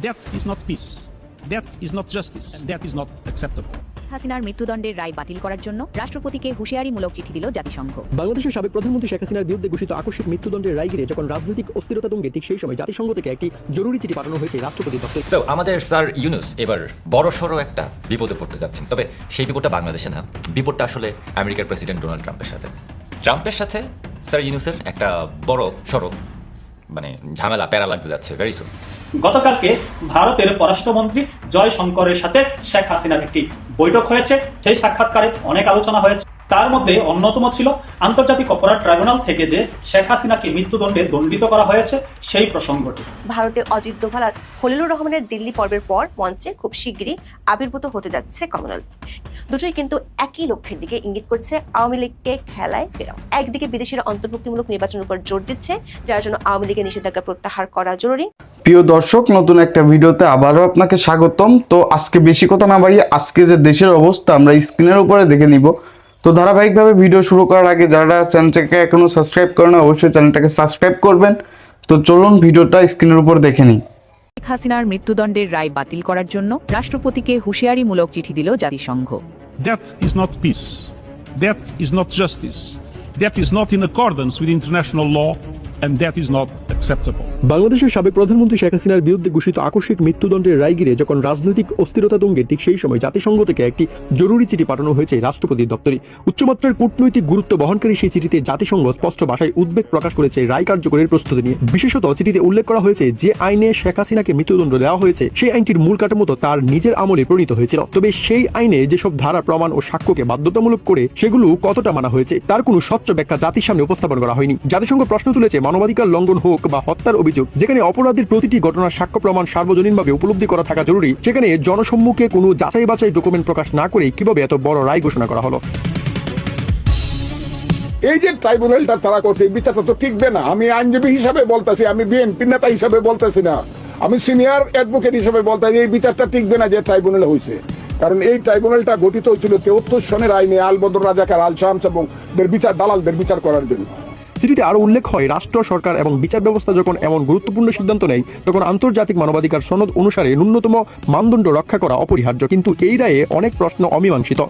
That is not peace. That is not justice. And that is not acceptable. হাসিনার মৃত্যুদণ্ডের রায় বাতিল করার জন্য রাষ্ট্রপতিকে হুঁশিয়ারিমূলক চিঠি দিল জাতিসংঘ বাংলাদেশের সাবেক প্রধানমন্ত্রী শেখ হাসিনার বিরুদ্ধে ঘোষিত আকস্মিক মৃত্যুদণ্ডের রায় ঘিরে যখন রাজনৈতিক অস্থিরতা তুঙ্গে ঠিক সেই সময় জাতিসংঘ থেকে একটি জরুরি চিঠি পাঠানো হয়েছে রাষ্ট্রপতি দপ্তরে সো আমাদের স্যার ইউনুস এবার বড় সড়ো একটা বিপদে পড়তে যাচ্ছেন তবে সেই বিপদটা বাংলাদেশে না বিপদটা আসলে আমেরিকার প্রেসিডেন্ট ডোনাল্ড ট্রাম্পের সাথে ট্রাম্পের সাথে স্যার ইউনুসের একটা বড় সড়ো মানে ঝামেলা, প্যারা লাগতে যাচ্ছে ভেরি সুন গতকালকে ভারতের পররাষ্ট্রমন্ত্রী জয় শঙ্করের সাথে শেখ হাসিনার একটি বৈঠক হয়েছে। সেই সাক্ষাৎকারে অনেক আলোচনা হয়েছে। তার মধ্যে অন্যতম ছিল আন্তর্জাতিক অপরাধ ট্রাইব্যুনাল থেকে যে শেখ হাসিনাকে মৃত্যুদণ্ডে দণ্ডিত করা হয়েছে সেই প্রসঙ্গটি। ভারতে অজিত দোভাল আর খলিলুর রহমানের দিল্লি পর্বের পর মঞ্চে খুব শিগগিরই আবির্ভূত হতে যাচ্ছে কমনওয়েলথ। দুটোই কিন্তু একই লক্ষ্যের দিকে ইঙ্গিত করছে আওয়ামী লীগকে খেলায় ফেরাও। একদিকে বিদেশিরা অন্তর্ভুক্তিমূলক নির্বাচনের উপর জোর দিচ্ছে যার জন্য আওয়ামী লীগের নিষেধাজ্ঞা প্রত্যাহার করা জরুরি। প্রিয় দর্শক নতুন একটা ভিডিওতে আবারও আপনাকে স্বাগতম। তো আজকে বেশি কথা না বাড়িয়ে আজকে যে দেশের অবস্থা আমরা স্ক্রিনের উপরে দেখে নিব তো ধারাবাহিকভাবে ভিডিও শুরু করার আগে যারা চ্যানেলটাকে এখনও সাবস্ক্রাইব করেন অবশ্যই চ্যানেলটাকে সাবস্ক্রাইব করবেন তো চলুন ভিডিওটা স্ক্রিনের উপর দেখে নিই শেখ হাসিনার মৃত্যুদণ্ডের রায় বাতিল করার জন্য রাষ্ট্রপতিকে হুঁশিয়ারিমূলক চিঠি দিল জাতিসংঘ That is not peace. That is not justice. That is not in accordance with international law, and that is not acceptable. বাংলাদেশের সাবেক প্রধানমন্ত্রী শেখ হাসিনার বিরুদ্ধে ঘোষিত আকস্মিক মৃত্যুদণ্ডের রায় ঘিরে যখন রাজনৈতিক অস্থিরতা তুঙ্গে, ঠিক সেই সময় জাতিসংঘ থেকে একটি জরুরি চিঠি পাঠানো হয়েছে রাষ্ট্রপতির দপ্তরে। উচ্চমাত্রার কূটনৈতিক গুরুত্ব বহনকারী সেই চিঠিতে জাতিসংঘ স্পষ্ট ভাষায় উদ্বেগ প্রকাশ করেছে রায় কার্যকরের প্রস্তুতি নিয়ে। বিশেষত চিঠিতে উল্লেখ করা হয়েছে যে আইনে শেখ হাসিনাকে মৃত্যুদণ্ড দেওয়া হয়েছে, সেই আইনটির মূল কাঠামো তার নিজের আমলে প্রণীত হয়েছিল। তবে সেই আইনে যেসব ধারা, প্রমাণ ও সাক্ষ্যকে বাধ্যতামূলক করে, সেগুলো কতটা মানা হয়েছে, তার কোনো স্বচ্ছ ব্যাখ্যা জাতির সামনে উপস্থাপন করা হয়নি। জাতিসংঘ প্রশ্ন তুলেছে, মানবাধিকার লঙ্ঘন হোক বা হত্যার অভিযোগ, যেখানে অপরাধের প্রতিটি ঘটনার সাক্ষ্য প্রমাণ সার্বজনীনভাবে উপলব্ধি করা থাকা জরুরি, সেখানে জনসম্মুখে কোনো যাচাই বাছাই ডকুমেন্ট প্রকাশ না করে কীভাবে এত বড় রায় ঘোষণা করা হলো? এই যে ট্রাইব্যুনালটা তারা করছে বিচারটা তো টিকবে না। আমি আইনজীবী হিসাবে বলতেছি, আমি বিএনপি নেতা হিসাবে বলতেছি না। আমি সিনিয়র অ্যাডভোকেট হিসাবে বলতেছি, এই বিচারটা টিকবে না যে ট্রাইব্যুনাল হয়েছে। কারণ এই ট্রাইব্যুনালটা গঠিত হয়েছিল তেহত্তর সনের আইনে আলবদর রাজাকার আল শামস এবং বিচার, দালালদের বিচার করার জন্য। চিঠিতে আরও উল্লেখ হয়, রাষ্ট্র, সরকার এবং বিচার ব্যবস্থা যখন এমন গুরুত্বপূর্ণ সিদ্ধান্ত নেয়, তখন আন্তর্জাতিক মানবাধিকার সনদ অনুসারে ন্যূনতম মানদণ্ড রক্ষা করা অপরিহার্য। কিন্তু এই রায়ে অনেক প্রশ্ন অমীমাংসিত।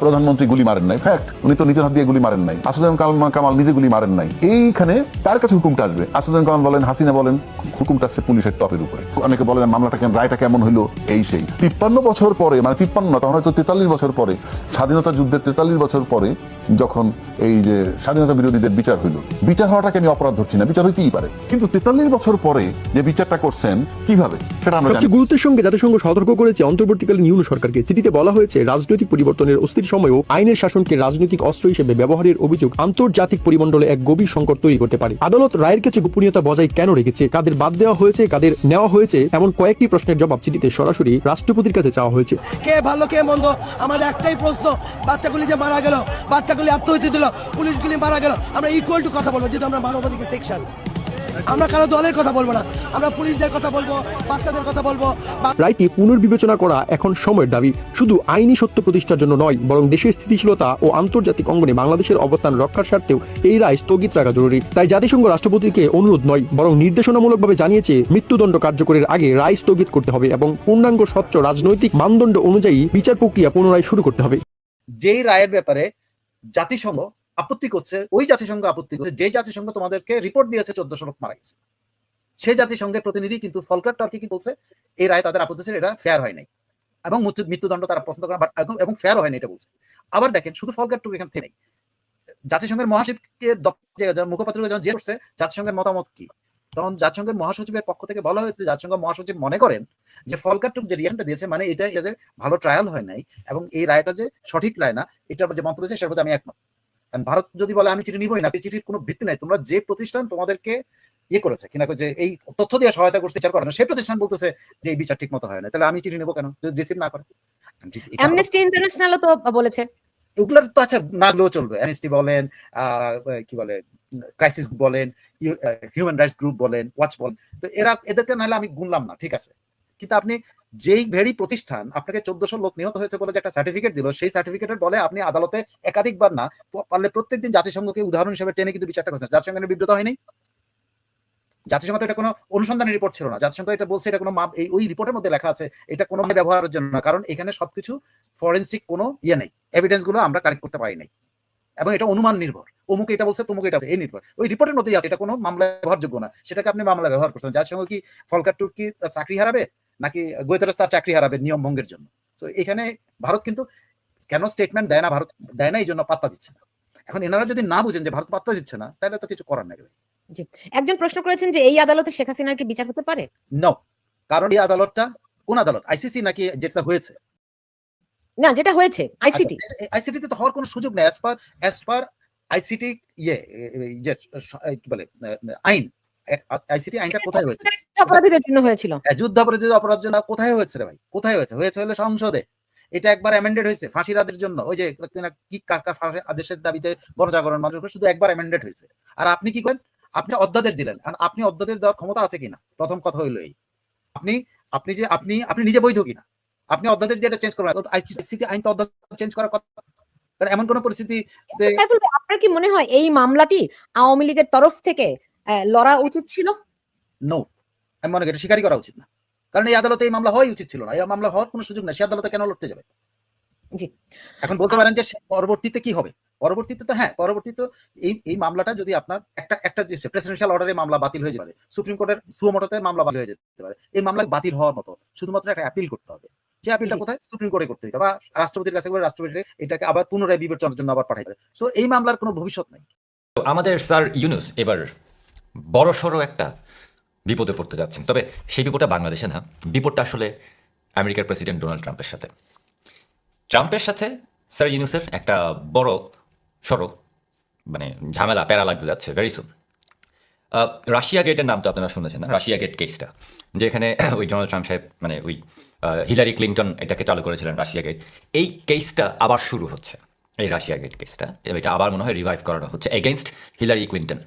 প্রধানমন্ত্রী গুলি মারেন নাই। ফ্যাক্ট উনি তো নিজের হাত দিয়ে গুলি মারেন নাই। আসাদুজ্জামান কামাল কামাল নিজে গুলি মারেন নাই। এইখানে তার কাছে হুকুমটা আসবে? আসাদুজ্জামান কামাল বলেন হাসিনা বলেন হুকুমটা আসছে পুলিশের টপের উপরে। অনেকে বলেন মামলাটা কেমন রায়টা কেমন হলো এই সেই। তিপ্পান্ন বছর পরে মানে তিপ্পান্ন না তখন হয়তো তেতাল্লিশ বছর পরে স্বাধীনতা যুদ্ধের তেতাল্লিশ বছর পরে যখন এই যে স্বাধীনতা বিরোধীদের বিচার হইল বিচার হওয়াটাকে আমি অপরাধ ধরছি না বিচার হইতেই পারে। কিন্তু তেতাল্লিশ বছর পরে যে বিচারটা করছেন কীভাবে? সেটা আমরা গুরুত্বের সঙ্গে জাতিসংঘ সতর্ক করেছে অন্তর্বর্তীকালীন ইউনো সরকারকে। চিঠিতে বলা হয়েছে রাজনৈতিক পরিবর্তনের অস্থির সময়েও আইনের শাসনকে রাজনৈতিক অস্ত্র হিসেবে ব্যবহারের অভিযোগ আন্তর্জাতিক পরিমণ্ডলে এক গভীর সংকট তৈরি করতে পারে। আদালত রায়ের কাছে গোপনীয়তা বজায় কেন রেখেছে, কাদের বাদ দেওয়া হয়েছে, কাদের নেওয়া হয়েছে, এমন কয়েকটি প্রশ্নের জবাব চিঠিতে সরাসরি রাষ্ট্রপতির কাছে চাওয়া হয়েছে। কে ভালো, কে মন্দ, আমাদের একটাই প্রশ্ন, বাচ্চাগুলি যে মারা গেল, বাচ্চাগুলি আত্মহত্যা দিল, পুলিশগুলি মারা গেল, আমরা ইকুয়াল টু কথা বলব, যেহেতু আমরা মানবাধিকার সেকশন আমরা কারও দলের কথা বলব না। আমরা পুলিশদের কথা বলব বাচ্চাদের কথা বলব রায়টি পুনর্বিবেচনা করা এখন সময়ের দাবি। শুধু আইনি সত্য প্রতিষ্ঠার জন্য নয় বরং দেশের স্থিতিশীলতা ও আন্তর্জাতিক অঙ্গনে বাংলাদেশের অবস্থান রক্ষার স্বার্থেও এই রায় স্থগিত রাখা জরুরি। তাই জাতিসংঘ রাষ্ট্রপতিকে অনুরোধ নয় বরং নির্দেশনামূলকভাবে জানিয়েছে মৃত্যুদণ্ড কার্যকরের আগে রায় স্থগিত করতে হবে এবং পূর্ণাঙ্গ স্বচ্ছ রাজনৈতিক মানদণ্ড অনুযায়ী বিচার প্রক্রিয়া পুনরায় শুরু করতে হবে। যেই রায়ের ব্যাপারে জাতিসংঘ আপত্তি করছে, ওই জাতিসংঘ আপত্তি করছে যে জাতিসংঘ তোমাদেরকে রিপোর্ট দিয়েছে চোদ্দশো লোক মারা গেছে। সেই জাতিসংঘের প্রতিনিধি কিন্তু ফলকার টার্কি কি বলছে, এই রায় তাদের আপত্তি ছিল, এটা ফেয়ার হয় নাই। এবং মৃত্যু- মৃত্যুদণ্ড তারা পছন্দ করে বাট এবং ফেয়ার হয় না এটা বলছে। আবার দেখেন, শুধু ফলকার টুক এখানে থেকে নেই জাতিসংঘের মহাসচিবকে মুখপাত্রকে যখন জিজ্ঞেস করছে, জাতিসংঘের মতামত কি? তখন জাতিসংঘের মহাসচিবের পক্ষ থেকে বলা হয়েছে, জাতিসংঘ মহাসচিব মনে করেন যে ফলকার টুক যে রিয়াকশনটা দিয়েছে মানে এটা এদের ভালো ট্রায়াল হয় নাই, এবং এই রায়টা যে সঠিক রায় না, এটার যে মন্তব্য সেটার প্রতি আমি একমত। ভারত যদি বলে আমি চিঠি নিবই না চিঠির কোনো ভিত্তি নাই। তোমরা যে প্রতিষ্ঠান তোমাদেরকে ইয়ে করেছে কিনা যে এই তথ্য দিয়ে সহায়তা করছে বিচার করার জন্য, সেই প্রতিষ্ঠান বলতেছে যে এই বিচার ঠিক মতো হয় না। তাহলে আমি চিঠি নেব কেন? যদি রিসিভ না করে? অ্যামনেস্টি ইন্টারন্যাশনালও তো বলেছে। এগুলোর তো আচ্ছা না গেলেও চলবে। অ্যামনেস্টি বলেন আহ, কি বলে ক্রাইসিস বলেন হিউম্যান রাইটস গ্রুপ বলেন ওয়াচ বলেন। তো এরা এদেরকে নাহলে আমি গুনলাম না ঠিক আছে? কিন্তু আপনি যেই ভেরি প্রতিষ্ঠান আপনাকে চোদ্দশো লোক নিহত হয়েছে বলে যে একটা সার্টিফিকেট দিল, সেই সার্টিফিকেটের বলে আপনি আদালতে একাধিকবার না, পারলে প্রত্যেকদিন জাতিসংঘকে উদাহরণ হিসেবে টেনে কিন্তু বিচারটা করছেন। জাতিসংঘের বিব্রত হয়নি? জাতিসংঘ তো এটা কোনো অনুসন্ধানী রিপোর্ট ছিল না। জাতিসংঘ এটা বলছে এটা কোনো মাপ- এই, ওই রিপোর্টের মধ্যে লেখা আছে, এটা কোনো ব্যবহারের জন্য না, কারণ এখানে সবকিছু ফরেন্সিক কোনো ইয়ে নেই। এভিডেন্সগুলো আমরা কালেক্ট করতে পারি নাই। এবং এটা অনুমান নির্ভর। অমুক এটা বলছে, তমুক এটা এই নির্ভর। ওই রিপোর্টের মধ্যেই আছে, এটা কোনো মামলা ব্যবহারযোগ্য না। সেটাকে আপনি মামলা ব্যবহার করছেন। যার সঙ্গে কি ফলকার টুর কি চাকরি হারাবে? নাকি গোয়েতারা তার চাকরি হারাবে নিয়ম ভঙ্গের জন্য? তো এখানে ভারত কিন্তু কেন স্টেটমেন্ট দেয় না? ভারত দেয় না এই জন্য পাত্তা দিচ্ছে না। এখন এনারা যদি না বুঝেন যে ভারত পাত্তা দিচ্ছে না তাহলে তো কিছু করার নেই একজন প্রশ্ন করেছেন যে এই আদালতে শেখ হাসিনার কি বিচার হতে পারে? নো কারণ এই আদালতটা কোন আদালত? আইসিসি নাকি যেটা হয়েছে? না যেটা হয়েছে আইসিটি আইসিটিতে তো হওয়ার কোনো সুযোগ নেই as per as per ICT ইয়ে যে কি বলে আইন। আইসিটি আইনটা কোথায় হয়েছে? অপরাধীদের জন্য হয়েছিল। হ্যাঁ, অপরাধ জন্য কোথায় হয়েছে রে ভাই? কোথায় হয়েছে? হয়েছে হলো সংসদে। এটা একবার অ্যামেন্ডেড হয়েছে ফাঁসির আদের জন্য। ওই যে কি কার কার ফাঁসির আদেশের দাবিতে গণজাগরণ মানুষ শুধু একবার অ্যামেন্ডেড হয়েছে। আর আপনি কি করেন? আপনি অধ্যাদেশ দিলেন। আর আপনি অধ্যাদেশ দেওয়ার ক্ষমতা আছে কিনা? প্রথম কথা হইল এই। আপনি আপনি যে আপনি আপনি নিজে বৈধ কিনা? আপনি অধ্যাদেশ দিয়ে এটা চেঞ্জ করবেন আইসিটি আইন তো অধ্যাদেশ চেঞ্জ করার কথা। কারণ এমন কোন পরিস্থিতি যে আপনার কি মনে হয় এই মামলাটি আওয়ামী লীগের তরফ থেকে লড়া উচিত ছিল? নো আমি মনে করি এটা স্বীকারই করা উচিত না। কারণ এই আদালতে এই মামলা হওয়াই উচিত ছিল না। এই মামলা হওয়ার কোনো সুযোগ নেই। সে আদালতে কেন লড়তে যাবে? জি। এখন বলতে পারেন যে পরবর্তীতে কি হবে? পরবর্তীতে তো হ্যাঁ পরবর্তীতে এই এই মামলাটা যদি আপনার একটা একটা যে প্রেসিডেন্সিয়াল অর্ডারে মামলা বাতিল হয়ে যেতে পারে সুপ্রিম কোর্টের সুমোটোতে মামলা বাতিল হয়ে যেতে পারে এই মামলা বাতিল হওয়ার মতো শুধুমাত্র একটা অ্যাপিল করতে হবে। সেই অ্যাপিলটা জি। কোথায়? সুপ্রিম কোর্টে করতে হবে। বা রাষ্ট্রপতির কাছে করে রাষ্ট্রপতি এটাকে আবার পুনরায় বিবেচনার জন্য আবার পাঠাই সো এই মামলার কোনো ভবিষ্যৎ নাই। তো আমাদের স্যার ইউনুস এবার বড় সড়ো একটা বিপদে পড়তে যাচ্ছেন। তবে সেই বিপদটা বাংলাদেশে না বিপদটা আসলে আমেরিকার প্রেসিডেন্ট ডোনাল্ড ট্রাম্পের সাথে। ট্রাম্পের সাথে স্যার ইউনুসের একটা বড় সড়ো মানে ঝামেলা প্যারা লাগতে যাচ্ছে ভেরি সুন রাশিয়া গেটের নাম তো আপনারা শুনেছেন না? রাশিয়া গেট কেসটা যেখানে ওই ডোনাল্ড ট্রাম্প সাহেব মানে ওই হিলারি ক্লিন্টন এটাকে চালু করেছিলেন রাশিয়া গেট এই কেসটা আবার শুরু হচ্ছে এই রাশিয়া গেট কেসটা এটা আবার মনে হয় রিভাইভ করানো হচ্ছে এগেনস্ট হিলারি ক্লিন্টন।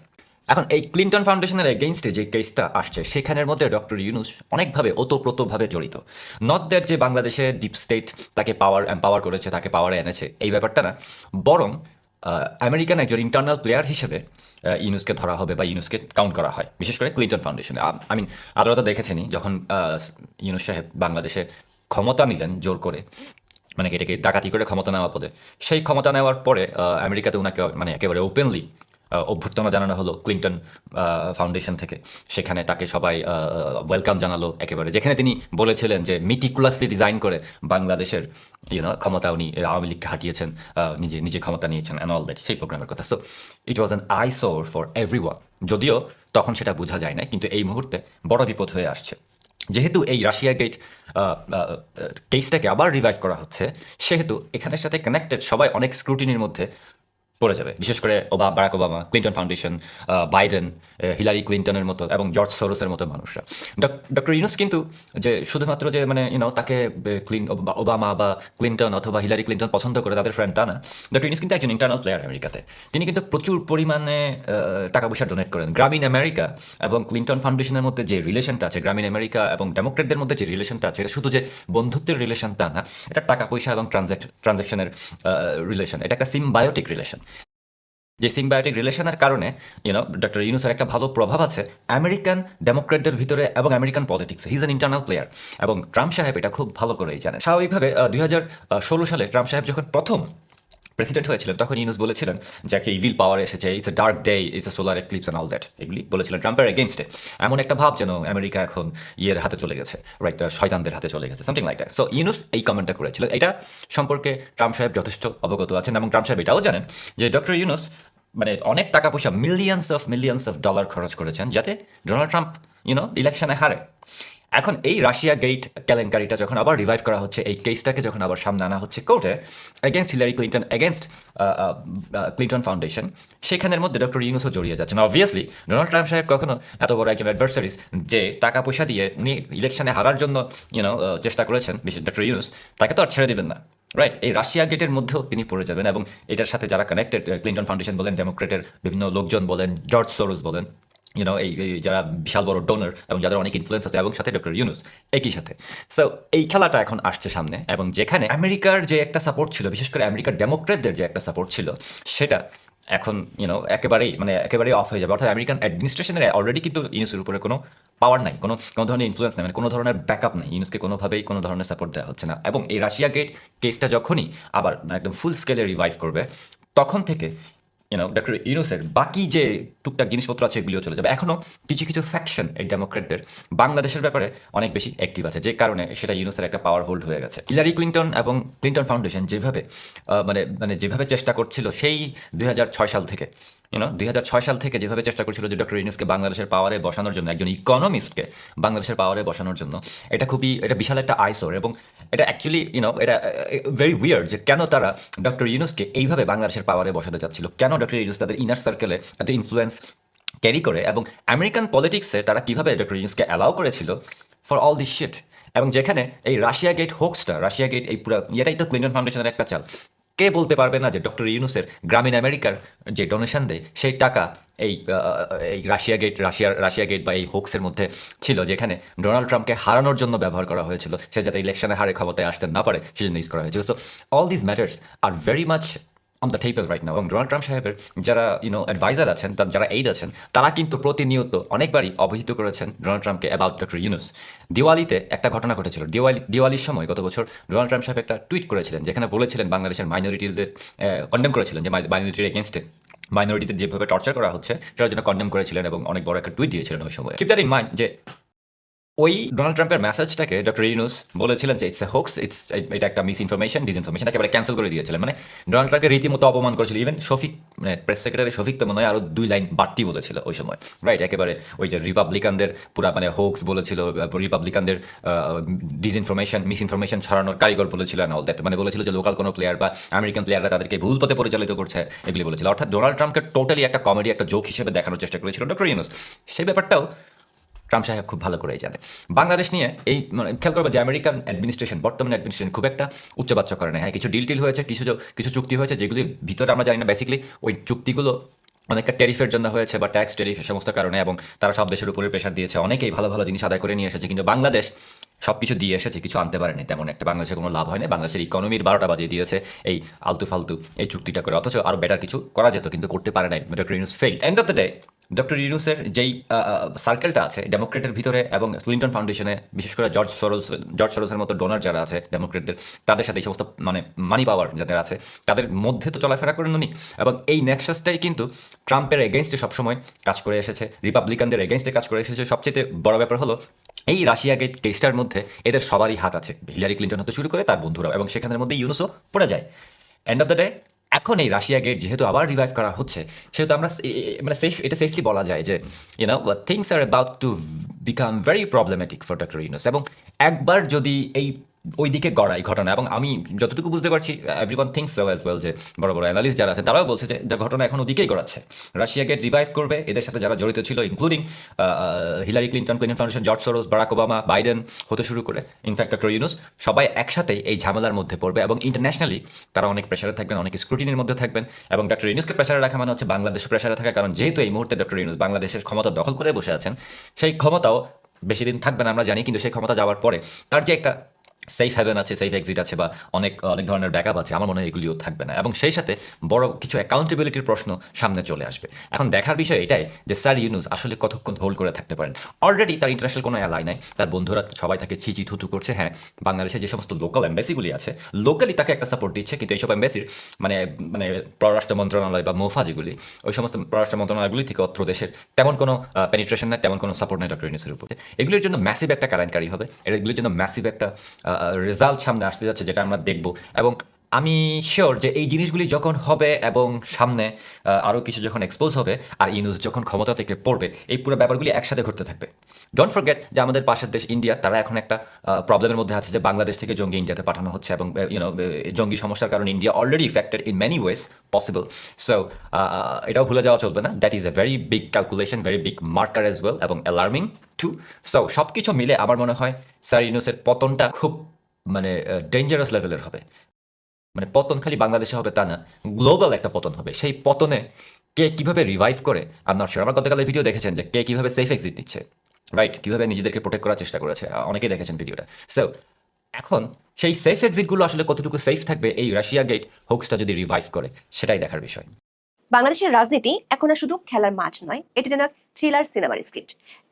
এখন এই ক্লিন্টন ফাউন্ডেশনের এগেনস্টে যে কেসটা আসছে, সেখানের মধ্যে ডক্টর ইউনুস অনেকভাবে ওতপ্রোতভাবে জড়িত। দ্যাট যে বাংলাদেশে ডিপ স্টেট তাকে পাওয়ার এম্পাওয়ার করেছে, তাকে পাওয়ারে এনেছে, এই ব্যাপারটা না। বরং আমেরিকান একজন ইন্টারনাল প্লেয়ার হিসেবে ইউনুসকে ধরা হবে বা ইউনুসকে কাউন্ট করা হয়, বিশেষ করে ক্লিন্টন ফাউন্ডেশনে আই মিন আদালতে দেখেছেনি যখন ইউনুস সাহেব বাংলাদেশে ক্ষমতা নিলেন জোর করে মানে এটাকে ডাকাতি করে ক্ষমতা নেওয়ার পরে সেই ক্ষমতা নেওয়ার পরে আমেরিকাতে ওনাকে মানে একেবারে ওপেনলি অভ্যর্থনা জানানো হলো ক্লিন্টন ফাউন্ডেশন থেকে। সেখানে তাকে সবাই ওয়েলকাম জানালো একেবারে। যেখানে তিনি বলেছিলেন যে মিটিকুলাসলি ডিজাইন করে বাংলাদেশের ইউনো ক্ষমতা উনি আওয়ামী লীগকে হাঁটিয়েছেন নিজে নিজে ক্ষমতা নিয়েছেন অ্যান্ড অল দ্যাট সেই প্রোগ্রামের কথা। So it was an eyesore for every যদিও তখন সেটা বোঝা যায় না কিন্তু এই মুহূর্তে বড় বিপদ হয়ে আসছে। যেহেতু এই রাশিয়া গেট কেসটাকে আবার রিভাইভ করা হচ্ছে, সেহেতু এখানের সাথে কানেক্টেড সবাই অনেক স্ক্রুটিনির মধ্যে পড়ে যাবে। বিশেষ করে ওবা, Barack Obama, Clinton Foundation Biden Hillary ক্লিন্টনের মতো এবং জর্জ সরোসের মতো মানুষরা। ডক্টর ইউনুস কিন্তু যে শুধুমাত্র যে মানে ইউনো তাকে ক্লিন ওবামা বা ক্লিন্টন অথবা হিলারি ক্লিন্টন পছন্দ করে তাদের ফ্রেন্ড তা না। ডক্টর ইউনুস কিন্তু একজন ইন্টারনাল প্লেয়ার আমেরিকাতে। তিনি কিন্তু প্রচুর পরিমাণে টাকা পয়সা ডোনেট করেন। গ্রামীণ আমেরিকা এবং ক্লিন্টন ফাউন্ডেশনের মধ্যে যে রিলেশনটা আছে, গ্রামীণ আমেরিকা এবং ডেমোক্রেটদের মধ্যে যে রিলেশনটা আছে, এটা শুধু যে বন্ধুত্বের রিলেশন তা না, এটা টাকা পয়সা এবং ট্রানজ্যাকশনের রিলেশন এটা একটা সিমবায়োটিক রিলেশন যে সিম্বায়োটিক রিলেশনের কারণে ইউনো ডক্টর ইউনুসের একটা ভালো প্রভাব আছে আমেরিকান ডেমোক্রেটদের ভিতরে এবং আমেরিকান পলিটিক্সে। হিজ অ্যান ইন্টারনাল প্লেয়ার এবং ট্রাম্প সাহেব এটা খুব ভালো করেই জানে স্বাভাবিকভাবে দুই হাজার ষোলো সালে ট্রাম্প সাহেব যখন প্রথম প্রেসিডেন্ট হয়েছিলেন, তখন ইউনুস বলেছিলেন যে একটা ইভিল পাওয়ার এসেছে it's a dark day it's a solar eclipse and all that এগুলি বলেছিলেন ট্রাম্পের এগেনস্টে এমন একটা ভাব যেন আমেরিকা এখন ইয়ের হাতে চলে গেছে রাইট শয়তানদের হাতে চলে গেছে something like that so Yunus এই কমেন্টটা করেছিলেন। এটা সম্পর্কে ট্রাম্প সাহেব যথেষ্ট অবগত আছেন এবং ট্রাম্প সাহেব এটাও জানেন যে ডক্টর ইউনুস মানে অনেক টাকা পয়সা millions of millions of dollar খরচ করেছেন যাতে ডোনাল্ড ট্রাম্প ইউনো ইলেকশনে হারে। এখন এই রাশিয়া গেট কেলেঙ্কারিটা যখন আবার রিভাইভ করা হচ্ছে, এই কেসটাকে যখন আবার সামনে আনা হচ্ছে কোর্টে against Hillary Clinton against Clinton Foundation সেখানের মধ্যে ডক্টর ইউনুসও জড়িয়ে যাচ্ছেন অবভিয়াসলি ডোনাল্ড ট্রাম্প সাহেব কখনো এত বড় একজন অ্যাডভার্সারিজ যে টাকা পয়সা দিয়ে উনি ইলেকশনে হারার জন্য ইউনো চেষ্টা করেছেন, বিশেষ ডক্টর ইউনুস তাকে তো আর ছেড়ে দেবেন না। রাইট এই রাশিয়া গেটের মধ্যেও তিনি পড়ে যাবেন এবং এটার সাথে যারা কানেক্টেড ক্লিন্টন ফাউন্ডেশন বলেন ডেমোক্রেটের বিভিন্ন লোকজন বলেন জর্জ সোরোস বলেন ইউনো এই যারা বিশাল বড় ডোনার এবং যাদের অনেক ইনফ্লুয়েন্স আছে, এবং সাথে ডক্টর ইউনুস একই সাথে। সো এই খেলাটা এখন আসছে সামনে, এবং যেখানে আমেরিকার যে একটা সাপোর্ট ছিল, বিশেষ করে আমেরিকার ডেমোক্রেটদের যে একটা সাপোর্ট ছিল, সেটা এখন ইউনো একেবারেই মানে একেবারেই অফ হয়ে যাবে। অর্থাৎ আমেরিকান অ্যাডমিনিস্ট্রেশনের অলরেডি কিন্তু ইউনুসের উপরে কোনো পাওয়ার নাই, কোনো কোনো ধরনের ইনফ্লুয়েন্স নেই মানে কোনো ধরনের ব্যাকআপ নেই। ইউনুসকে কোনোভাবেই কোনো ধরনের সাপোর্ট দেওয়া হচ্ছে না। এবং এই রাশিয়া গেট কেসটা যখনই আবার একদম ফুল স্কেলে রিভাইভ করবে, তখন থেকে ইউনো ডক্টর ইউনুসের বাকি যে টুকটাক জিনিসপত্র আছে, এগুলিও চলে যাবে। এখনও কিছু কিছু ফ্যাকশন এই ডেমোক্রেটদের বাংলাদেশের ব্যাপারে অনেক বেশি অ্যাক্টিভ আছে, যে কারণে সেটা ইউনুসের একটা পাওয়ার হোল্ড হয়ে গেছে। হিলারি ক্লিন্টন এবং ক্লিন্টন ফাউন্ডেশন যেভাবে মানে মানে যেভাবে চেষ্টা করছিল সেই দুই হাজার ছয় সাল থেকে ইউনো দুই হাজার ছয় সাল থেকে যেভাবে চেষ্টা করছিল যে ডক্টর ইউনুসকে বাংলাদেশের পাওয়ারে বসানোর জন্য একজন ইকোনমিস্টকে বাংলাদেশের পাওয়ারে বসানোর জন্য, এটা খুবই, এটা বিশাল একটা আইসোর এবং এটা অ্যাকচুয়ালি ইউনো এটা ভেরি উইয়ার্ড যে কেন তারা ডক্টর ইউনুসকে এইভাবে বাংলাদেশের পাওয়ারে বসাতে চাচ্ছিল? কেন ডক্টর ইউনুস তাদের ইনার সার্কেলে এত ইনফ্লুয়েন্স ক্যারি করে এবং আমেরিকান পলিটিক্সে তারা কীভাবে ডক্টর ইউনুসকে অ্যালাউ করেছিল ফর অল দিস শিট এবং যেখানে এই রাশিয়া গেট হোক্সটা রাশিয়া গেট এই পুরো এটাই তো ক্লিন্টন ফাউন্ডেশনের একটা চাল। কে বলতে পারবে না যে ডক্টর ইউনুসের গ্রামীণ আমেরিকার যে ডোনেশন দেয়, সেই টাকা এই এই রাশিয়া গেট রাশিয়ার রাশিয়া গেট বা এই হোক্সের মধ্যে ছিল, যেখানে ডোনাল্ড ট্রাম্পকে হারানোর জন্য ব্যবহার করা হয়েছিল। সে যাতে ইলেকশনে হারে ক্ষমতায় আসতে না পারে, সেজন্য ইউজ করা হয়েছিল। So all this matters are very much on the table right now এবং ডোনাল্ড ট্রাম্প সাহেবের যারা ইউনো অ্যাডভাইজার আছেন, তার যারা এইড আছেন, তারা কিন্তু প্রতিনিয়ত অনেকবারই অবহিত করেছেন ডোনাল্ড ট্রাম্পকে অ্যাবাউট ডক্টর ইউনুস দিওয়ালিতে একটা ঘটনা ঘটেছিল। দিওয়ালি, দিওয়ালির সময় গত বছর ডোনাল্ড ট্রাম্প সাহেব একটা টুইট করেছিলেন, যেখানে বলেছিলেন বাংলাদেশের মাইনরিটিদের কন্ডেম করেছিলেন যে মাইনরিটির এগেনস্টে মাইনরিটিদের যেভাবে টর্চার করা হচ্ছে, সেটার জন্য কন্ডেম করেছিলেন এবং অনেক বড় একটা টুইট দিয়েছিলেন ওই সময়। কিপ দ্যাট ইন মাইন্ড যে ওই ডোনাল্ড ট্রাম্পের মেসেজটাকে ডক্টর ইউনুস বলেছিলেন যে ইটস এ হোক্স ইটস এটা একটা মিস ইনফরমেশন ডিসইনফরমেশন একেবারে ক্যান্সেল করে দিয়েছিলেন। মানে ডোনাল্ড ট্রাম্পকে রীতিমতো অপমান করেছিল। ইভেন শফিক মানে প্রেস সেক্রেটারি শফিক তো মনে হয় আরও দুই লাইন বাড়তি বলেছিল ওই সময়। রাইট একেবারে ওই যে রিপাবলিকানদের পুরা মানে হোক্স বলেছিল রিপাবলিকানদের ডিসইনফরমেশন মিস ইনফরমেশন ছড়ানোর কারিগর বলেছিল অল দ্যাট মানে বলেছিল যে লোকাল কোনো প্লেয়ার বা আমেরিকান প্লেয়াররা তাদেরকে ভুল পথে পরিচালিত করছে, এগুলি বলেছিল। অর্থাৎ ডোনাল্ড ট্রাম্পকে টোটালি একটা কমেডি একটা জোক হিসেবে দেখানোর চেষ্টা করেছিল ডক্টর ইউনুস সেই ব্যাপারটাও ট্রাম্প সাহেব খুব ভালো করেই জানে। বাংলাদেশ নিয়ে এই মানে খেয়াল করবে যে আমেরিকান অ্যাডমিনিস্ট্রেশন বর্তমান অ্যাডমিনিস্ট্রেশন খুব একটা উচ্চবাচ্য করে না হ্যাঁ কিছু ডিল টিল হয়েছে, কিছু কিছু চুক্তি হয়েছে যেগুলির ভিতরে আমরা জানি না। বেসিক্যালি ওই চুক্তিগুলো অনেকটা ট্যারিফের জন্য হয়েছে বা ট্যাক্স ট্যারিফ সমস্ত কারণে এবং তারা সব দেশের উপরে প্রেশার দিয়েছে। অনেকেই ভালো ভালো জিনিস আদায় করে নিয়ে এসেছে, কিন্তু বাংলাদেশ সব কিছু দিয়ে এসেছে, কিছু আনতে পারেনি তেমন একটা। বাংলাদেশে কোনো লাভ হয়নি। বাংলাদেশের ইকোনমির বারোটা বাজিয়ে দিয়েছে এই আলতু ফালতু এই চুক্তিটা করে। অথচ আরও বেটার কিছু করা যেত, কিন্তু করতে পারে নাই। Doctor Yunus fail end of the day doctor ইউনুসের যেই সার্কেলটা আছে ডেমোক্রেটের ভিতরে এবং ক্লিন্টন ফাউন্ডেশনে বিশেষ করে জর্জ সরোজ জর্জ সরোজের মতো ডোনার যারা আছে ডেমোক্রেটদের তাদের সাথে এই সমস্ত মানে মানি পাওয়ার যাদের আছে, তাদের মধ্যে তো চলাফেরা করেন উনি এবং এই নেক্সাসটাই কিন্তু ট্রাম্পের এগেনস্টে সবসময় কাজ করে এসেছে রিপাবলিকানদের এগেনস্টে কাজ করে এসেছে। সবচেয়ে বড় ব্যাপার হলো, এই রাশিয়া গেট কেসটার মধ্যে এদের সবারই হাত আছে। হিলারি ক্লিন্টন হতে শুরু করে তার বন্ধুরাও এবং সেখানের মধ্যে ইউনুসও পড়ে যায়। এন্ড অফ দ্য ডে এখন এই রাশিয়া গেট যেহেতু আবার রিভাইভ করা হচ্ছে, সেহেতু আমরা মানে সেফ এটা সেফলি বলা যায় যে you know things are about to become very problematic for doctor Yunus এবং একবার যদি এই ওই দিকে গড়াই ঘটনা। এবং আমি যতটুকু বুঝতে পারছি everyone thinks so as well যে বড় বড় অ্যানালিস্ট যারা আছে, তারাও বলছে যে ঘটনা এখন ওদিকেই গড়াচ্ছে। রাশিয়াকে রিভাইভ করবে, এদের সাথে যারা জড়িত ছিল including Hillary Clinton Clinton Foundation George Soros Barack Obama Biden হতে শুরু করে। ইনফ্যাক্ট ডক্টর ইউনুস সবাই একসাথেই এই ঝামেলার মধ্যে পড়বে এবং ইন্টারন্যাশনালি তারা অনেক প্রেশারে থাকবেন, অনেক স্ক্রুটিনির মধ্যে থাকবেন। এবং ডক্টর ইউনুসকে প্রেশারে রাখা মানে হচ্ছে বাংলাদেশ প্রেশারে থাকা, কারণ যেহেতু এই মুহূর্তে ডক্টর ইউনুস বাংলাদেশের ক্ষমতা দখল করে বসে আছেন, সেই ক্ষমতাও বেশি দিন থাকবে না, আমরা জানি, কিন্তু সেই ক্ষমতা যাওয়ার পরে। তার যে একটা সেফ হ্যাভেন আছে সেফ এক্সিট আছে বা অনেক অনেক ধরনের ব্যাকআপ আছে, আমার মনে হয় এগুলিও থাকবে না। এবং সেই সাথে বড় কিছু অ্যাকাউন্টেবিলিটির প্রশ্ন সামনে চলে আসবে। এখন দেখার বিষয় এটাই যে স্যার ইউনুস আসলে কতক্ষণ হোল্ড করে থাকতে পারেন? অলরেডি তার ইন্টারন্যাশনাল কোনো অ্যালাই নাই। তার বন্ধুরা সবাই তাকে ছিচি থুতু করছে। হ্যাঁ বাংলাদেশে যে সমস্ত লোকাল এম্বাসিগুলি আছে লোকালি তাকে একটা সাপোর্ট দিচ্ছে। কিন্তু এইসব এম্বাসির মানে মানে পররাষ্ট্র মন্ত্রণালয় বা মোফা যেগুলি, ওই সমস্ত পররাষ্ট্র মন্ত্রণালয়গুলি থেকে অত্র দেশের তেমন কোনো পেনিট্রেশন নেই, তেমন কোনো সাপোর্ট নেই ডক্টর ইউনুসের উপরে। এগুলির জন্য ম্যাসিভ একটা কারেন্টকারী হবে। এগুলির জন্য ম্যাসিভ একটা রেজাল্ট সামনে আসতে যাচ্ছে যেটা আমরা দেখব। এবং আমি শিওর যে এই জিনিসগুলি যখন হবে এবং সামনে আরও কিছু যখন এক্সপোজ হবে, আর ইউনুস যখন ক্ষমতা থেকে পড়বে, এই পুরো ব্যাপারগুলি একসাথে ঘটতে থাকবে। ডোন্ট ফরগেট যে আমাদের পাশের দেশ ইন্ডিয়া তারা এখন একটা প্রবলেমের মধ্যে আছে যে বাংলাদেশ থেকে জঙ্গি ইন্ডিয়াতে পাঠানো হচ্ছে এবং ইউনো জঙ্গি সমস্যার কারণে India already affected in many ways possible so এটাও ভুলে যাওয়া চলবে না। That is a very big calculation very big marker as well এবং অ্যালার্মিং টু সো সব কিছু মিলে আমার মনে হয় স্যার ইউনুসের পতনটা খুব মানে ডেঞ্জারাস লেভেলের হবে। মানে পতন খালি বাংলাদেশে হবে তা না গ্লোবাল একটা পতন হবে। সেই পতনে কে কীভাবে রিভাইভ করে আপনার শিওর আমার গতকালের ভিডিও দেখেছেন যে কে কীভাবে সেফ এক্সিট নিচ্ছে। রাইট কীভাবে নিজেদেরকে প্রোটেক্ট করার চেষ্টা করেছে। অনেকেই দেখেছেন ভিডিওটা সো এখন সেই সেফ এক্সিটগুলো আসলে কতটুকু সেফ থাকবে, এই রাশিয়া গেট হোক্সটা যদি রিভাইভ করে, সেটাই দেখার বিষয়। বাংলাদেশের রাজনীতি এখন আর শুধু খেলার মাঠ নয়, এটি যেন থ্রিলার সিনেমার স্ক্রিপ্ট।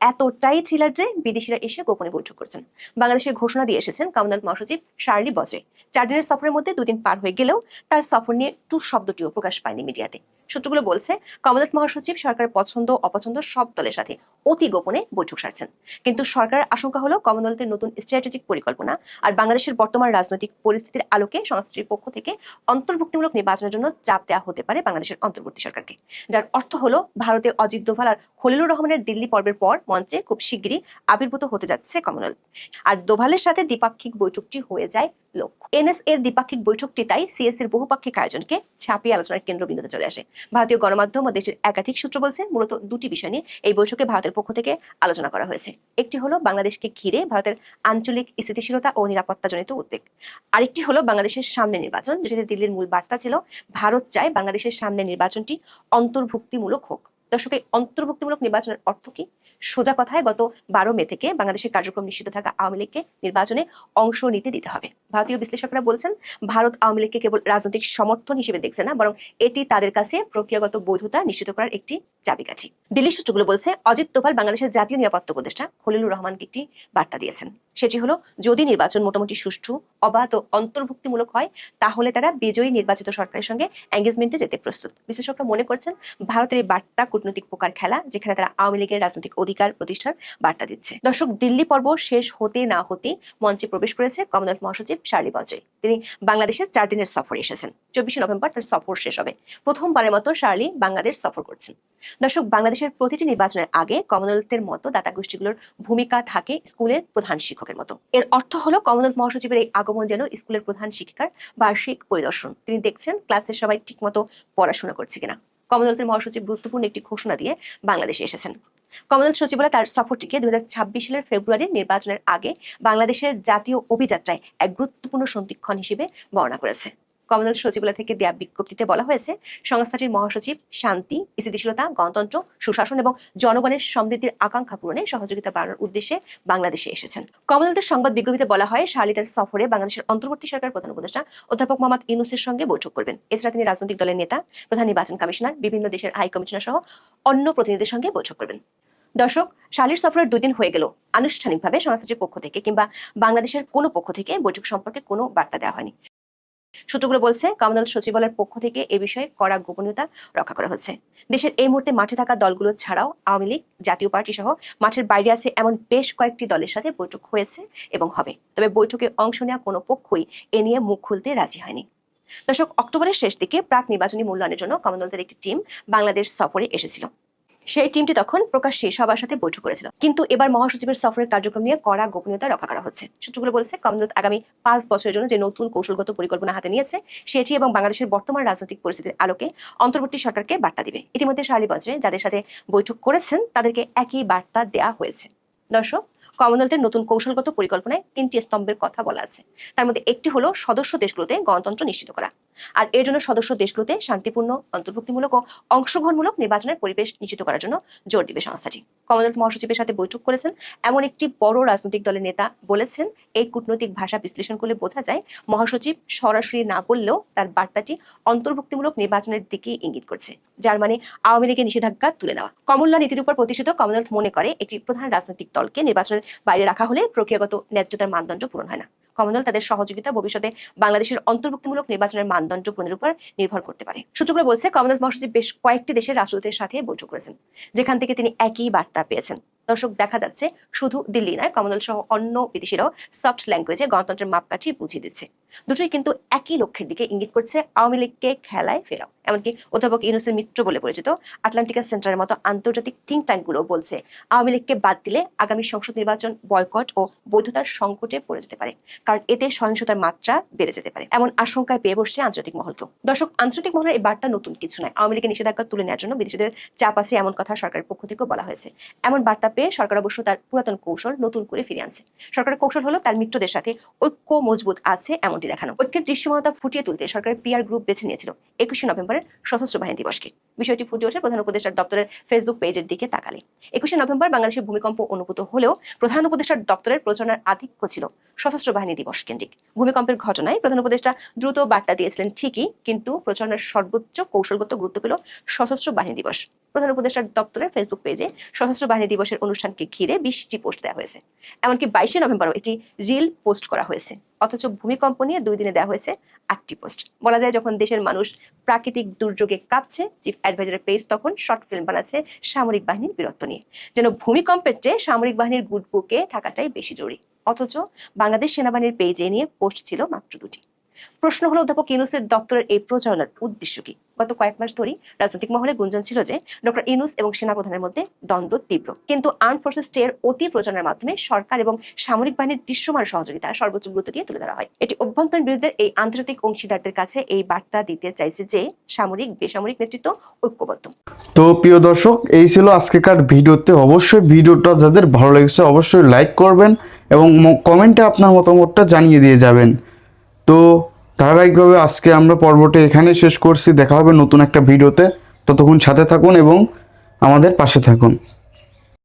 এতটাই থ্রিলার যে বিদেশিরা এসে গোপনে বৈঠক করছেন। বাংলাদেশের ঘোষণা দিয়ে এসেছেন কমনওয়েলথ মহাসচিব শার্লি বজে চার দিনের সফরের মধ্যে দুদিন পার হয়ে গেলেও তার সফর নিয়ে টু শব্দটিও প্রকাশ পায়নি মিডিয়াতে। সূত্রগুলো বলছে কমনওয়েলথ মহাসচিব সরকার পছন্দ, অপছন্দ সব দলের সাথে। অতি গোপনে বৈঠক সারছেন। কিন্তু সরকারের আশঙ্কা হলো কমনওয়েলথের নতুন স্ট্র্যাটেজিক পরিকল্পনা আর বাংলাদেশের বর্তমান রাজনৈতিক পরিস্থিতির আলোকে সংস্থাটির পক্ষ থেকে অন্তর্ভুক্তিমূলক নির্বাচনের জন্য চাপ দেওয়া হতে পারে বাংলাদেশের অন্তর্বর্তী সরকারকে। যার অর্থ হলো ভারতে অজিত দোভাল আর খলিলুর রহমানের দিল্লি পর্বের পর মঞ্চে খুব শিগগিরই আবির্ভূত হতে যাচ্ছে কমনওয়েলথ। আর দোভালের সাথে দ্বিপাক্ষিক বৈঠকটি হয়ে যায় লক্ষ্য এনএস এর দ্বিপাক্ষিক বৈঠকটি তাই সিএস এর বহুপাক্ষিক আয়োজনকে ছাপিয়ে আলোচনার কেন্দ্রবিন্দুতে চলে আসে। ভারতীয় গণমাধ্যম ও দেশের একাধিক সূত্র বলছে মূলত দুটি বিষয় নিয়ে এই বৈঠকে ভারতের পক্ষ থেকে আলোচনা করা হয়েছে। একটি হলো বাংলাদেশকে ঘিরে ভারতের আঞ্চলিক স্থিতিশীলতা ও নিরাপত্তাজনিত উদ্বেগ। আরেকটি হলো বাংলাদেশের সামনে নির্বাচন, যেটিতে দিল্লির মূল বার্তা ছিল, ভারত চায় বাংলাদেশের সামনে নির্বাচনটি অন্তর্ভুক্তিমূলক হোক। দর্শক অন্তর্ভুক্তিমূলক নির্বাচনের অর্থ কি? সোজা কথায় গত বারো মে থেকে বাংলাদেশের কার্যক্রম নিষিদ্ধ থাকা আওয়ামী লীগকে নির্বাচনে অংশ নিতে দিতে হবে। ভারতীয় বিশ্লেষকরা বলছেন, ভারত আওয়ামী লীগকে কেবল রাজনৈতিক সমর্থন হিসেবে দেখছে না, বরং এটি তাদের কাছে প্রক্রিয়াগত বৈধতা নিশ্চিত করার একটি চাবিকাঠি। দিল্লি সূত্রগুলো বলছে, অজিত দোভাল বাংলাদেশের জাতীয় নিরাপত্তা উপদেষ্টা খলিলুর রহমানকে একটি বার্তা দিয়েছেন। সেটি হলো, যদি নির্বাচন মোটামুটি সুষ্ঠু, অবাধ ও অন্তর্ভুক্তিমূলক হয়, তাহলে তারা বিজয়ী নির্বাচিত সরকারের সঙ্গে এঙ্গেজমেন্টে যেতে প্রস্তুত। বিশ্লেষকরা মনে করছেন, ভারতের এই বার্তা কূটনৈতিক পোকার খেলা, যেখানে তারা আওয়ামী লীগের রাজনৈতিক অধিকার প্রতিষ্ঠার বার্তা দিচ্ছে। দর্শক, দিল্লি পর্ব শেষ হতে না হতে মঞ্চে প্রবেশ করেছে কমনওয়েলথ মহাসচিব শার্লি বজয় তিনি বাংলাদেশের চার দিনের সফরে এসেছেন। চব্বিশে নভেম্বর তার সফর শেষ হবে। প্রথমবারের মতো শার্লি বাংলাদেশ সফর করছেন। দর্শক, বাংলাদেশের প্রতিটি নির্বাচনের আগে কমনওয়েলথের মতো দাতা গোষ্ঠীগুলোর ভূমিকা থাকে স্কুলের প্রধান শিক্ষকের মতো। এর অর্থ হলো কমনওয়েলথ মহাসচিবের এই আগমন যেন স্কুলের প্রধান শিক্ষিকার বার্ষিক পরিদর্শন। তিনি দেখছেন ক্লাসের সবাই ঠিকমতো পড়াশোনা করছে কিনা। কমনওয়েলথের মহাসচিব গুরুত্বপূর্ণ একটি ঘোষণা দিয়ে বাংলাদেশে এসেছেন। কমনওয়েলথ সচিবালয় তার সফরটিকে দুই হাজার ছাব্বিশ সালের ফেব্রুয়ারির নির্বাচনের আগে বাংলাদেশের জাতীয় অভিযাত্রায় এক গুরুত্বপূর্ণ সন্ধিক্ষণ হিসেবে বর্ণনা করেছে। কমনওয়েলথ সচিবালয় থেকে দেয়া বিজ্ঞপ্তিতে বলা হয়েছে, সংস্থাটির মহাসচিব শান্তি, স্থিতিশীলতা, গণতন্ত্র, সুশাসন এবং জনগণের সমৃদ্ধির আকাঙ্ক্ষা পূরণে সহযোগিতা বাড়ানোর উদ্দেশ্যে বাংলাদেশে এসেছেন। কমনওয়েলথের সংবাদ বিজ্ঞপ্তিতে বলা হয় শার্লি তার সফরে বাংলাদেশের অন্তর্বর্তী সরকার প্রধান উপদেষ্টা অধ্যাপক মোহাম্মদ ইউনুসের সঙ্গে বৈঠক করবেন। এছাড়া তিনি রাজনৈতিক দলের নেতা, প্রধান নির্বাচন কমিশনার, বিভিন্ন দেশের হাই কমিশনার সহ অন্য প্রতিনিধিদের সঙ্গে বৈঠক করবেন। দর্শক, শালির সফরের দুই দিন হয়ে গেল। আনুষ্ঠানিকভাবে সংস্থাটির পক্ষ থেকে কিংবা বাংলাদেশের কোনো পক্ষ থেকে বৈঠক সম্পর্কে কোনো বার্তা দেওয়া হয়নি। সূত্রগুলো বলছে কমনওয়েলথ সচিবালয়ের পক্ষ থেকে এ বিষয়ে কড়া গোপনীয়তা রক্ষা করা হচ্ছে। দেশের এই মুহূর্তে মাঠে থাকা দলগুলো ছাড়াও আওয়ামী লীগ, জাতীয় পার্টি সহ মাঠের বাইরে আছে এমন বেশ কয়েকটি দলের সাথে বৈঠক হয়েছে এবং হবে। তবে বৈঠকে অংশ নেওয়া কোনো পক্ষই এ নিয়ে মুখ খুলতে রাজি হয়নি। দর্শক, অক্টোবরের শেষ দিকে প্রাক নির্বাচনী মূল্যায়নের জন্য কমনওয়েলথের একটি টিম বাংলাদেশ সফরে এসেছিল। সেই টিমটি তখন প্রকাশ্যে সবার সাথে বৈঠক করেছিল। কিন্তু এবার মহাসচিবের সফরের কার্যক্রম নিয়ে কড়া গোপনীয়তা রক্ষা করা হচ্ছে। সূত্রগুলো বলছে, কমনওয়েলথ আগামী পাঁচ বছরের জন্য যে নতুন কৌশলগত পরিকল্পনা হাতে নিয়েছে, সেটি এবং বাংলাদেশের বর্তমান রাজনৈতিক পরিস্থিতির আলোকে অন্তর্বর্তী সরকারকে বার্তা দিবে। ইতিমধ্যে শার্লি বজরে যাদের সাথে বৈঠক করেছেন, তাদেরকে একই বার্তা দেয়া হয়েছে। দর্শক, কমনওয়েলথের নতুন কৌশলগত পরিকল্পনায় তিনটি স্তম্ভের কথা বলা আছে। তার মধ্যে একটি হলো সদস্য দেশগুলোতে গণতন্ত্র নিশ্চিত করা। আর এর জন্য সদস্য দেশগুলোতে শান্তিপূর্ণ, অন্তর্ভুক্তিমূলক ও অংশগ্রহণমূলক নির্বাচনের পরিবেশ নিশ্চিত করার জন্য জোর দিবে সংস্থাটি। কমনওয়েলথ মহাসচিবের সাথে বৈঠক করেছেন এমন একটি বড় রাজনৈতিক দলের নেতা বলেছেন, এই কূটনৈতিক ভাষা বিশ্লেষণ করলে বোঝা যায় মহাসচিব সরাসরি না বললেও তার বার্তাটি অন্তর্ভুক্তিমূলক নির্বাচনের দিকে ইঙ্গিত করছে, যার মানে আওয়ামী লীগের নিষেধাজ্ঞা তুলে নেওয়া কমল্লা নীতির উপর প্রতিষ্ঠিত কমনওয়েলথ মনে করে একটি প্রধান রাজনৈতিক দলকে নির্বাচনের বাইরে রাখা হলে প্রক্রিয়াগত ন্যায্যতার মানদণ্ড পূরণ হয় না। কমনওয়েলথ তাদের সহযোগিতা ভবিষ্যতে বাংলাদেশের অন্তর্ভুক্তিমূলক নির্বাচনের মানদণ্ড পূরণের উপর নির্ভর করতে পারে। সূত্রগুলো বলছে, কমনওয়েলথ মহাসচিব বেশ কয়েকটি দেশের রাষ্ট্রদূতের সাথে বৈঠক করেছেন, যেখান থেকে তিনি একই বার্তা পেয়েছেন। দর্শক, দেখা যাচ্ছে শুধু দিল্লি নয়, কমনওয়েলথ সহ অন্য বিদেশিরাও সফট ল্যাঙ্গুয়েজে গণতন্ত্রের মাপকাঠি বুঝিয়ে দিচ্ছে। দুটোই কিন্তু একই লক্ষ্যের দিকে ইঙ্গিত করছে আওয়ামী লীগকে খেলায় ফেরাও। এমনকি অধ্যাপক ইউনুসের মিত্র বলে পরিচিত আটলান্টিকা সেন্টারের মতো আন্তর্জাতিক থিঙ্ক ট্যাঙ্কগুলো বলছে আওয়ামী লীগকে বাদ দিলে আগামী সংসদ নির্বাচন বয়কট ও বৈধতার সংকটে পড়ে যেতে পারে, কারণ এতে সহিংসতার মাত্রা বেড়ে যেতে পারে, এমন আশঙ্কায় পেয়ে বসছে আন্তর্জাতিক মহলকেও। দর্শক, আন্তর্জাতিক মহলের এই বার্তা নতুন কিছু নয়। আওয়ামী লীগের নিষেধাজ্ঞা তুলে নেওয়ার জন্য বিদেশিদের চাপ আছে এমন কথা সরকারের পক্ষ থেকেও বলা হয়েছে। এমন বার্তা পেয়ে সরকার অবশ্য তার পুরাতন কৌশল নতুন করে ফিরে আনছে। সরকারের কৌশল হলো তার মিত্রদের সাথে ঐক্য মজবুত আছে এমনটি দেখানো। ঐক্যের দৃশ্যমানতা ফুটিয়ে তুলতে সরকারের পিআর গ্রুপ বেছে নিয়েছিল একুশে নভেম্বরের সশস্ত্র বাহিনী দিবসকে। বিষয়টি ফুটে ওঠে প্রধান উপদেষ্টার দপ্তরের ফেসবুক পেজের দিকে তাকালে। একুশে নভেম্বর বাংলাদেশের ভূমিকম্প অনুভূত হলেও প্রধান উপদেষ্টার দপ্তরের প্রচারণার আধিক্য ছিল সশস্ত্র বাহিনী দিবস কেন্দ্রিক। ভূমিকম্পের ঘটনায় প্রধান উপদেষ্টা দ্রুত বার্তা দিয়েছিলেন, ঠিকই, কিন্তু প্রচারণার সর্বোচ্চ কৌশলগত গুরুত্ব পেল সশস্ত্র বাহিনী দিবস। প্রধান উপদেষ্টার দপ্তরের ফেসবুক পেজে সশস্ত্র বাহিনী দিবসের অনুষ্ঠানকে ঘিরে বিশটি পোস্ট দেওয়া হয়েছে। এমনকি বাইশে নভেম্বরও একটি রিল পোস্ট করা হয়েছে। অথচ ভূমিকম্প নিয়ে দুই দিনে দেওয়া হয়েছে আটটি পোস্ট। বলা যায়, যখন দেশের মানুষ প্রাকৃতিক দুর্যোগে কাঁপছে, চিফ অ্যাডভাইজারের পেজ তখন শর্ট ফিল্ম বানাচ্ছে সামরিক বাহিনীর বীরত্ব নিয়ে। যেন ভূমিকম্পের চেয়ে সামরিক বাহিনীর গুড বুকে থাকাটাই বেশি জরুরি। অথচ বাংলাদেশ সেনাবাহিনীর পেজে নিয়ে পোস্ট ছিল মাত্র দুটি। প্রশ্ন হলো, অধ্যাপক ইউনুসের দপ্তরের এই প্রচারণার উদ্দেশ্য কি? গত কয়েক মাস ধরেই রাজনৈতিক মহলে গুঞ্জন ছিল যে ডক্টর ইউনুস এবং সেনাপ্রধানের মধ্যে দ্বন্দ্ব তীব্র। কিন্তু আর্ম ফোর্সেস এর অতি প্রচারণার মাধ্যমে সরকার এবং সামরিক বাহিনীর দৃশ্যমান সহযোগিতা সর্বোচ্চ গুরুত্ব দিয়ে তুলে ধরা হয়। এটি অভ্যন্তরীণ বিরোধের এই আন্তর্জাতিক অংশীদারদের কাছে এই বার্তা দিতে চাইছে যে সামরিক, বেসামরিক নেতৃত্ব ঐক্যবদ্ধ। তো প্রিয় দর্শক, এই ছিল আজকেকার ভিডিওতে। অবশ্যই ভিডিওটা যাদের ভালো লেগেছে অবশ্যই লাইক করবেন এবং কমেন্টে আপনার মতামতটা জানিয়ে দিয়ে যাবেন। তো ধারাবাহিকভাবে আজকে আমরা পর্বটি এখানে শেষ করছি। দেখা হবে নতুন একটা ভিডিওতে। ততক্ষণ সাথে থাকুন এবং আমাদের পাশে থাকুন।